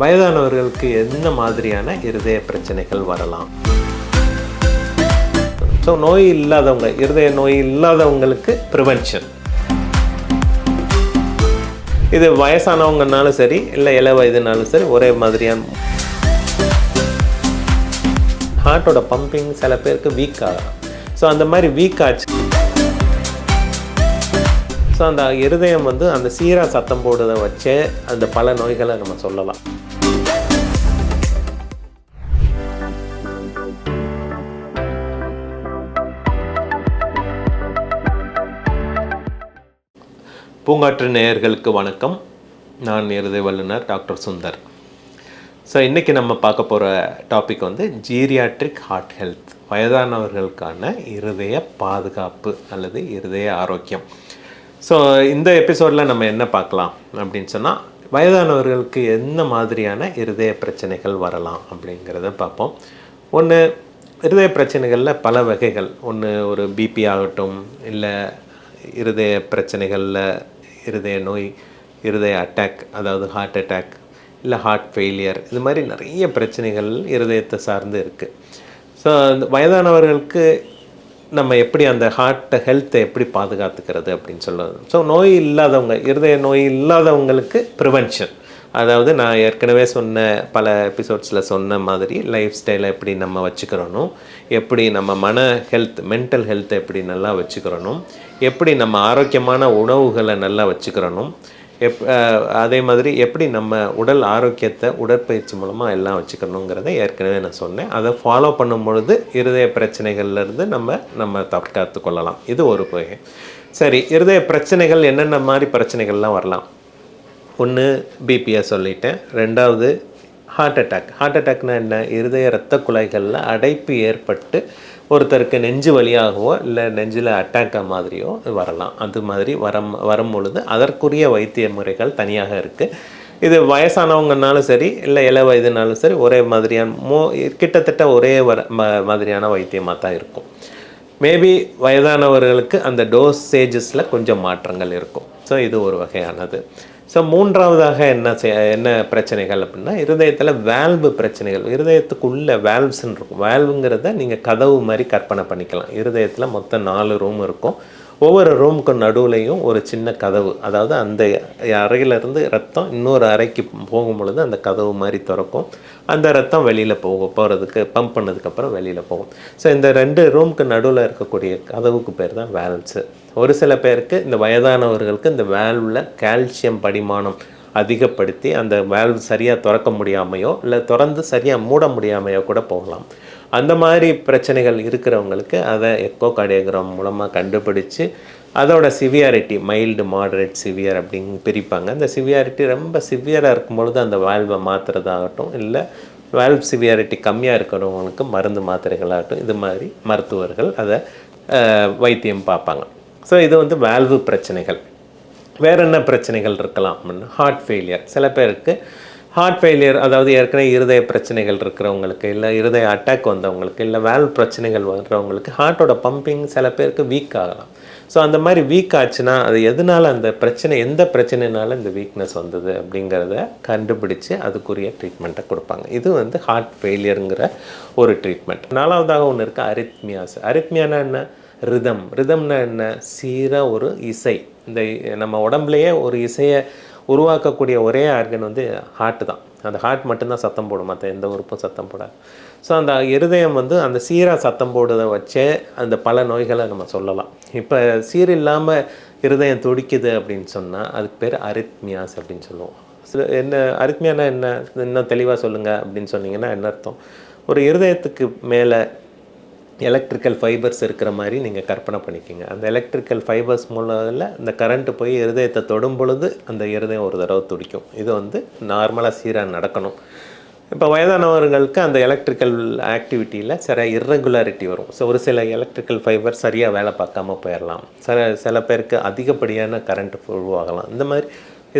வயதானவர்களுக்கு என்ன மாதிரியான இருதய பிரச்சனைகள் வரலாம்? ஸோ நோய் இல்லாதவங்க இருதய நோய் இல்லாதவங்களுக்கு ப்ரிவென்ஷன் இது வயசானவங்கனாலும் சரி இல்லை இள வயதுனாலும் சரி ஒரே மாதிரியான ஹார்ட்டோட பம்பிங் சில பேருக்கு வீக் ஆகலாம். ஸோ அந்த மாதிரி வீக் ஆச்சு. ஸோ அந்த இருதயம் வந்து அந்த சீரா சத்தம் போடுறதை வச்சே அந்த பல நோய்களை நம்ம சொல்லலாம். பூங்காற்று நேயர்களுக்கு வணக்கம். நான் இருதய வல்லுநர் டாக்டர் சுந்தர். ஸோ இன்றைக்கி நம்ம பார்க்க போகிற டாபிக் வந்து ஜீரியாட்ரிக் ஹார்ட் ஹெல்த் வயதானவர்களுக்கான இருதய பாதுகாப்பு அல்லது இருதய ஆரோக்கியம். ஸோ இந்த எபிசோடில் நம்ம என்ன பார்க்கலாம் அப்படின்னு சொன்னால் வயதானவர்களுக்கு என்ன மாதிரியான இருதய பிரச்சனைகள் வரலாம் அப்படிங்கிறத பார்ப்போம். ஒன்று இருதய பிரச்சனைகளில் பல வகைகள். ஒன்று ஒரு பிபி ஆகட்டும் இல்லை இருதய பிரச்சனைகளில் இருதய நோய் இருதய அட்டாக் அதாவது ஹார்ட் அட்டாக் இல்லை ஹார்ட் ஃபெயிலியர் இது மாதிரி நிறைய பிரச்சனைகள் இருதயத்தை சார்ந்து இருக்குது ஸோ அந்த வயதானவர்களுக்கு நம்ம எப்படி அந்த ஹார்ட்டை ஹெல்த்தை எப்படி பாதுகாத்துக்கிறது அப்படின்னு சொல்லுவது ஸோ நோய் இல்லாதவங்க இருதய நோய் இல்லாதவங்களுக்கு ப்ரிவென்ஷன் அதாவது நான் ஏற்கனவே சொன்ன பல எபிசோட்ஸில் சொன்ன மாதிரி லைஃப் ஸ்டைலை எப்படி நம்ம வச்சுக்கிறோனும் எப்படி நம்ம மன ஹெல்த் மென்டல் ஹெல்த்தை எப்படி நல்லா வச்சுக்கிறோனும் எப்படி நம்ம ஆரோக்கியமான உணவுகளை நல்லா வச்சுக்கிறோனும் எப் அதே மாதிரி எப்படி நம்ம உடல் ஆரோக்கியத்தை உடற்பயிற்சி மூலமாக எல்லாம் வச்சுக்கணுங்கிறத ஏற்கனவே நான் சொன்னேன். அதை ஃபாலோ பண்ணும் பொழுது இருதய பிரச்சனைகள்லேருந்து நம்ம நம்ம தற்காத்து கொள்ளலாம் இது ஒரு வகை. சரி இருதய பிரச்சனைகள் என்னென்ன மாதிரி பிரச்சனைகள்லாம் வரலாம்? ஒன்று பிபியை சொல்லிட்டேன். ரெண்டாவது ஹார்ட் அட்டாக் ஹார்ட் அட்டாக்னா என்ன? இருதய இரத்த குழாய்களில் அடைப்பு ஏற்பட்டு ஒருத்தருக்கு நெஞ்சு வழியாகவோ இல்லை நெஞ்சில் அட்டாக்காக மாதிரியோ வரலாம். அது மாதிரி வரம் வரும் பொழுது அதற்குரிய வைத்திய முறைகள் தனியாக இருக்குது இது வயசானவங்கனாலும் சரி இல்லை இள வயதுனாலும் சரி ஒரே மாதிரியான மோ கிட்டத்தட்ட ஒரே வர ம- மாதிரியான வைத்தியமாக தான் இருக்கும். மேபி வயதானவர்களுக்கு அந்த டோசேஜஸில் கொஞ்சம் மாற்றங்கள் இருக்கும். ஸோ இது ஒரு வகையானது. ஸோ மூன்றாவதாக என்ன செய் என்ன பிரச்சனைகள் அப்படின்னா இருதயத்தில் வேல்வு பிரச்சனைகள். இருதயத்துக்குள்ளே வேல்வ்ஸ்ன்னு இருக்கும். வேல்வுங்கிறத நீங்கள் கதவு மாதிரி கற்பனை பண்ணிக்கலாம். இருதயத்தில் மொத்தம் நாலு ரூம் இருக்கும். ஒவ்வொரு ரூமுக்கு நடுவுலையும் ஒரு சின்ன கதவு. அதாவது அந்த அறையிலேருந்து ரத்தம் இன்னொரு அறைக்கு போகும் பொழுது அந்த கதவு மாதிரி திறக்கும். அந்த ரத்தம் வெளியில் போகும். போகிறதுக்கு பம்ப் பண்ணதுக்கப்புறம் வெளியில் போகும். ஸோ இந்த ரெண்டு ரூமுக்கு நடுவில் இருக்கக்கூடிய கதவுக்கு பேர் தான் வேல்ஸு ஒரு சில பேருக்கு இந்த வயதானவர்களுக்கு இந்த வேல்வில் கால்சியம் படிமானம் அதிகப்படுத்தி அந்த வேல்வ் சரியாக திறக்க முடியாமையோ இல்லை திறந்து சரியாக மூட முடியாமையோ கூட போகலாம். அந்த மாதிரி பிரச்சனைகள் இருக்கிறவங்களுக்கு அதை எக்கோ கார்டியோகிராம் மூலமாக கண்டுபிடிச்சு அதோட சிவியாரிட்டி மைல்டு மாடரேட் சிவியர் அப்படின்னு பிரிப்பாங்க. அந்த சிவியாரிட்டி ரொம்ப சிவியராக இருக்கும் பொழுது அந்த வால்வை மாற்றுறதாகட்டும் இல்லை வால்வ் சிவியாரிட்டி கம்மியாக இருக்கிறவங்களுக்கு மருந்து மாத்திரைகளாகட்டும் இது மாதிரி மருத்துவர்கள் அதை வைத்தியம் பார்ப்பாங்க. ஸோ இது வந்து வால்வு பிரச்சனைகள். வேற என்ன பிரச்சனைகள் இருக்கலாம் அப்படின்னா ஹார்ட் ஃபெயிலியர் சில பேருக்கு ஹார்ட் ஃபெயிலியர் அதாவது ஏற்கனவே இருதய பிரச்சனைகள் இருக்கிறவங்களுக்கு இல்லை இருதய அட்டாக் வந்தவங்களுக்கு இல்லை வேல்வ் பிரச்சனைகள் வர்றவங்களுக்கு ஹார்ட்டோட பம்பிங் சில பேருக்கு வீக் ஆகலாம். ஸோ அந்த மாதிரி வீக் ஆச்சுன்னா அது எதனால் அந்த பிரச்சனை எந்த பிரச்சனைனால இந்த வீக்னஸ் வந்தது அப்படிங்கிறத கண்டுபிடிச்சு அதுக்குரிய ட்ரீட்மெண்ட்டை கொடுப்பாங்க. இது வந்து ஹார்ட் ஃபெயிலியருங்கிற ஒரு ட்ரீட்மெண்ட் நாலாவதாக ஒன்று இருக்குது அரித்மியாஸ் அரித்மியானா என்ன? ரிதம் ரிதம்னா என்ன? சீராக ஒரு இசை. இந்த நம்ம உடம்புலையே ஒரு இசையை உருவாக்கக்கூடிய ஒரே ஆர்கன் வந்து ஹார்ட் தான். அந்த ஹார்ட் மட்டும்தான் சத்தம் போடும். மற்ற எந்த உறுப்பும் சத்தம் போடாது. ஸோ அந்த இருதயம் வந்து அந்த சீராக சத்தம் போடுறதை வச்சே அந்த பல நோய்களை நம்ம சொல்லலாம். இப்போ சீர் இல்லாமல் இருதயம் துடிக்குது அப்படின்னு சொன்னால் அதுக்கு பேர் அரித்மியாஸ் அப்படின்னு சொல்லுவோம். சில என்ன அரித்மியானா என்ன? இன்னும் தெளிவாக சொல்லுங்கள் அப்படின்னு சொன்னீங்கன்னா என்ன அர்த்தம்? ஒரு இருதயத்துக்கு மேலே எலக்ட்ரிக்கல் ஃபைபர்ஸ் இருக்கிற மாதிரி நீங்கள் கற்பனை பண்ணிக்கோங்க. அந்த எலக்ட்ரிக்கல் ஃபைபர்ஸ் மூலத்தில் இந்த கரண்ட்டு போய் இருதயத்தை தொடும் பொழுது அந்த இருதயம் ஒரு தடவை துடிக்கும். இது வந்து நார்மலாக சீராக நடக்கணும். இப்போ வயதானவர்களுக்கு அந்த எலக்ட்ரிக்கல் ஆக்டிவிட்டியில் சில இர்ரெகுலாரிட்டி வரும். ஸோ ஒரு சில எலக்ட்ரிக்கல் ஃபைபர் சரியாக வேலை பார்க்காம போயிடலாம் சில சில பேருக்கு அதிகப்படியான கரண்ட் உருவாகலாம். இந்த மாதிரி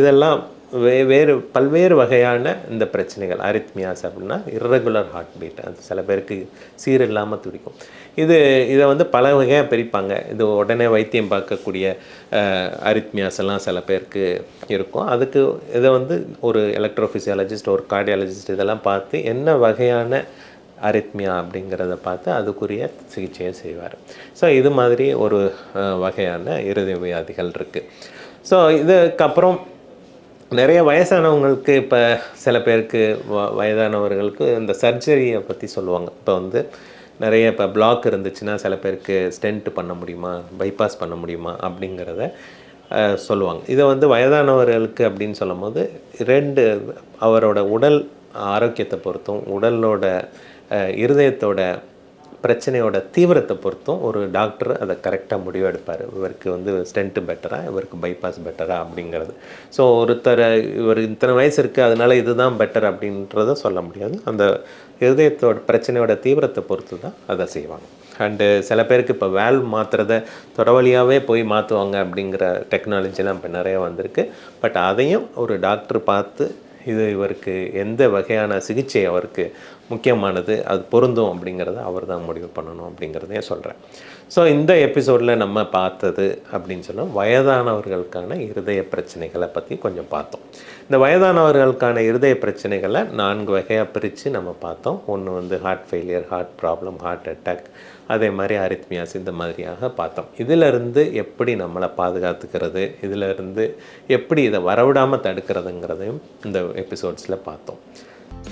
இதெல்லாம் வே வேறு பல்வேறு வகையான இந்த பிரச்சனைகள் அரித்மியாஸ் அப்படின்னா இர்ரெகுலர் ஹார்ட் பீட் அது சில பேருக்கு சீர் இல்லாமல் துடிக்கும். இது இதை வந்து பல வகையாக பிரிப்பாங்க. இது உடனே வைத்தியம் பார்க்கக்கூடிய அரித்மியாஸ் எல்லாம் சில பேருக்கு இருக்கும். அதுக்கு இதை வந்து ஒரு எலக்ட்ரோஃபிசியாலஜிஸ்ட் ஒரு கார்டியாலஜிஸ்ட் இதெல்லாம் பார்த்து என்ன வகையான அரித்மியா அப்படிங்கிறத பார்த்து அதுக்குரிய சிகிச்சையை செய்வார். ஸோ இது மாதிரி ஒரு வகையான இருதய வியாதிகள் இருக்குது ஸோ இதுக்கப்புறம் நிறைய வயசானவங்களுக்கு இப்போ சில பேருக்கு வ வயதானவர்களுக்கு இந்த சர்ஜரியை பற்றி சொல்லுவாங்க. இப்போ வந்து நிறைய இப்போ பிளாக் இருந்துச்சுன்னா சில பேருக்கு ஸ்டென்ட் பண்ண முடியுமா? பைபாஸ் பண்ண முடியுமா? அப்படிங்கிறத சொல்லுவாங்க. இதை வந்து வயதானவர்களுக்கு அப்படின்னு சொல்லும்போது ரெண்டு அவரோட உடல் ஆரோக்கியத்தை பொறுத்தும் உடலோட இருதயத்தோட பிரச்சனையோட தீவிரத்தை பொறுத்தும் ஒரு டாக்டர் அதை கரெக்டாக முடிவு எடுப்பார் இவருக்கு வந்து ஸ்டென்ட்டு பெட்டரா இவருக்கு பைபாஸ் பெட்டரா அப்படிங்கிறது. ஸோ ஒருத்தர் இவர் இத்தனை வயசு இருக்குது அதனால இதுதான் பெட்டர் அப்படின்றத சொல்ல முடியாது. அந்த இருதயத்தோட பிரச்சனையோட தீவிரத்தை பொறுத்து தான் அதை செய்வாங்க. அண்டு சில பேருக்கு இப்போ வேல்வ் மாற்றுறத தொடவழியாகவே போய் மாற்றுவாங்க அப்படிங்கிற டெக்னாலஜிலாம் இப்போ நிறைய வந்திருக்கு. பட் அதையும் ஒரு டாக்டர் பார்த்து இது இவருக்கு எந்த வகையான சிகிச்சை அவருக்கு முக்கியமானது அது பொருந்தும் அப்படிங்கிறத அவர் தான் முடிவு பண்ணணும் அப்படிங்கிறதையும் சொல்கிறேன் ஸோ இந்த எபிசோடில் நம்ம பார்த்தது அப்படின்னு சொன்னால் வயதானவர்களுக்கான இருதய பிரச்சனைகளை பற்றி கொஞ்சம் பார்த்தோம். இந்த வயதானவர்களுக்கான இருதய பிரச்சனைகளை நான்கு வகையாக பிரித்து நம்ம பார்த்தோம். ஒன்று வந்து heart failure heart problem heart attack அதே மாதிரி அரித்மியாஸ் இந்த மாதிரியாக பார்த்தோம். இதிலிருந்து எப்படி நம்மளை பாதுகாத்துக்கிறது இதிலிருந்து எப்படி இதை வரவிடாமல் தடுக்கிறதுங்கிறதையும் இந்த எபிசோட்ஸில் பார்த்தோம்.